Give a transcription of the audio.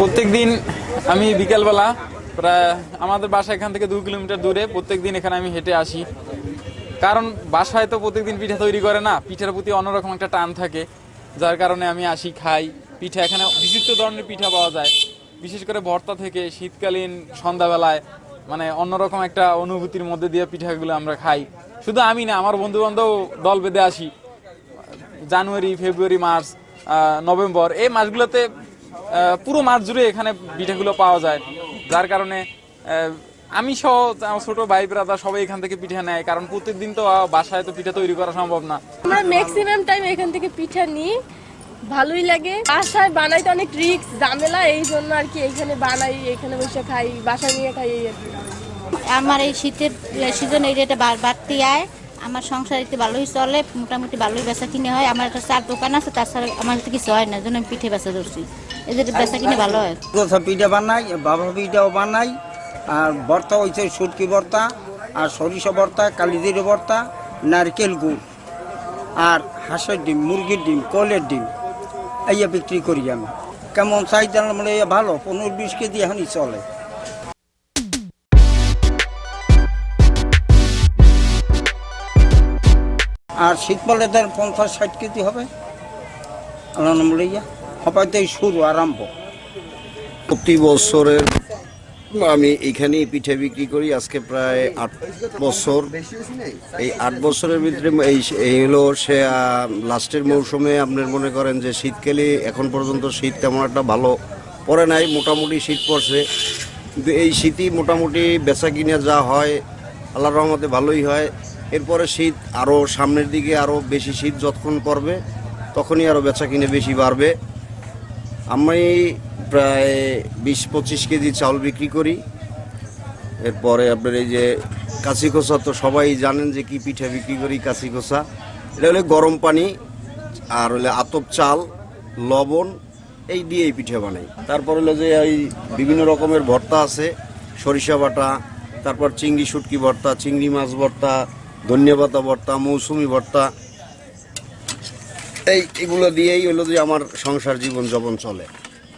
প্রত্যেক দিন আমি বিকেলবেলা প্রায় আমাদের বাসা এখান থেকে দু কিলোমিটার দূরে প্রত্যেক দিন এখানে আমি হেঁটে আসি। কারণ বাসায় তো প্রত্যেকদিন পিঠা তৈরি করে না, পিঠার প্রতি অন্যরকম একটা টান থাকে, যার কারণে আমি আসি, খাই। পিঠা এখানে বিচিত্র ধরনের পিঠা পাওয়া যায়। বিশেষ করে ভর্তা থেকে শীতকালীন সন্ধ্যাবেলায় মানে অন্যরকম একটা অনুভূতির মধ্যে দিয়ে পিঠাগুলো আমরা খাই। শুধু আমি না, আমার বন্ধু বান্ধব দল বেঁধে আসি। জানুয়ারি, ফেব্রুয়ারি, মার্চ নভেম্বর, এই মাসগুলোতে পুরো মাছ জুড়ে এখানে পিঠাগুলো পাওয়া যায়। যার কারণে আমি সহ আমার ছোট ভাই ব্রাদার সবাই এখান থেকে পিঠা নেয় কারণ প্রত্যেকদিন তো বাসায় তো পিঠা তৈরি করা সম্ভব না। আমরা ম্যাক্সিমাম টাইম এখান থেকে পিঠা নিই। ভালোই লাগে। বাসায় বানাইতে অনেক রিক্স ঝামেলা এই জন্য আর কি এখানে বানাই এখানে বসে খাই বাসায় নিয়ে খাই এই আর কি। আমার এই শীতের সিজন এই রেটে বাড়তি আয়। আমার সংসার একটু ভালোই চলে মোটামুটি ভালোই বেচা কিনে হয়। আমার একটা চার দোকান আছে তার সাথে আমার কিছু হয় না জন্য আমি পিঠে বেচা ধরছি। পিঠা বানাই বানাই, আর আর সরিষা নারকেল গুড়, আর হাঁসের ডিম, মুরগির ডিম, কলের ডিম, এইয়া বিক্রি করি আমি। কেমন চাহিদা মানে ইয়া ভালো? পনেরো বিশ কেজি এখনই চলে। আর শীত পড়লে তার পঞ্চাশ ষাট কেজি হবে। আল্লাহ নাম লইয়া। হপাইতেই শুরু, আরম্ভ। প্রতি বছরের আমি এখানেই পিঠে বিক্রি করি, আজকে প্রায় আট বছর। এই আট বছরের ভিতরে এই এই হলো সে লাস্টের মৌসুমে আপনার মনে করেন যে শীতকালে এখন পর্যন্ত শীত তেমন একটা ভালো পড়ে নাই, মোটামুটি শীত পড়ছে। কিন্তু এই শীতই মোটামুটি বেচা কিনে যা হয়, আল্লাহর রহমতে ভালোই হয়। এরপরে শীত আরও সামনের দিকে আরও বেশি শীত যতক্ষণ পড়বে, তখনই আরও বেচা কিনে বেশি বাড়বে। আমি প্রায় বিশ পঁচিশ কেজি চাউল বিক্রি করি। এরপরে আপনার এই যে কাশি খোসা তো সবাই জানেন যে কি পিঠা বিক্রি করি কাশি খোসা। এটা হলে গরম পানি আর হলে আতপ চাল, লবণ, এই দিয়ে এই পিঠে বানাই। তারপর হলো যে এই বিভিন্ন রকমের ভর্তা আছে, সরিষা বাটা, তারপর চিংড়ি শুটকি ভর্তা, চিংড়ি মাছ ভর্তা ধন্যবাতা ভর্তা, মৌসুমি ভর্তা এই এগুলো দিয়েই হলো যে আমার সংসার জীবন যাপন চলে।